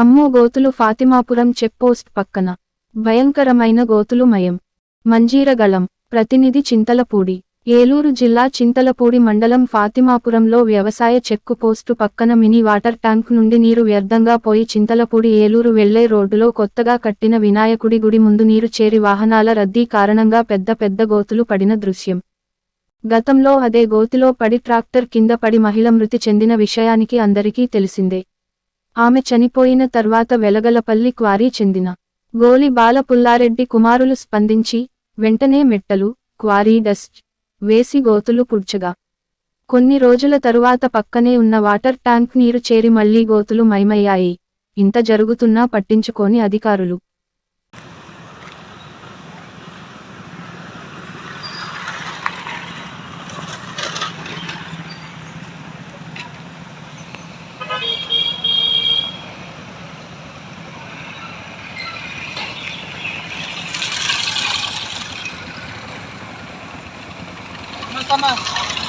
అమ్మో గోతులు ఫాతిమాపురం చెక్పోస్ట్ పక్కన. భయంకరమైన గోతులు మయం. మంజీరగళం ప్రతినిధి చింతలపూడి. ఏలూరు జిల్లా చింతలపూడి మండలం ఫాతిమాపురంలో వ్యవసాయ చెక్కు పోస్టు పక్కన మినీ వాటర్ ట్యాంక్ నుండి నీరు వ్యర్థంగా పోయి చింతలపూడి ఏలూరు వెళ్ళే రోడ్డులో కొత్తగా కట్టిన వినాయకుడి గుడి ముందు నీరు చేరి వాహనాల రద్దీ కారణంగా పెద్ద పెద్ద గోతులు పడిన దృశ్యం. గతంలో అదే గోతిలో పడి ట్రాక్టర్ కింద పడి మహిళ మృతి చెందిన విషయానికి అందరికీ తెలిసిందే. ఆమె చనిపోయిన తర్వాత వెలగలపల్లి క్వారీ చెందిన గోలి బాల పుల్లారెడ్డి కుమారులు స్పందించి వెంటనే మెట్టలు క్వారీ డస్ట్ వేసి గోతులు పుడ్చగా. కొన్ని రోజుల తరువాత పక్కనే ఉన్న వాటర్ ట్యాంక్ నీరు చేరి మళ్ళీ గోతులు మైమయ్యాయి. ఇంత జరుగుతున్నా పట్టించుకోని అధికారులు. Sama-sama.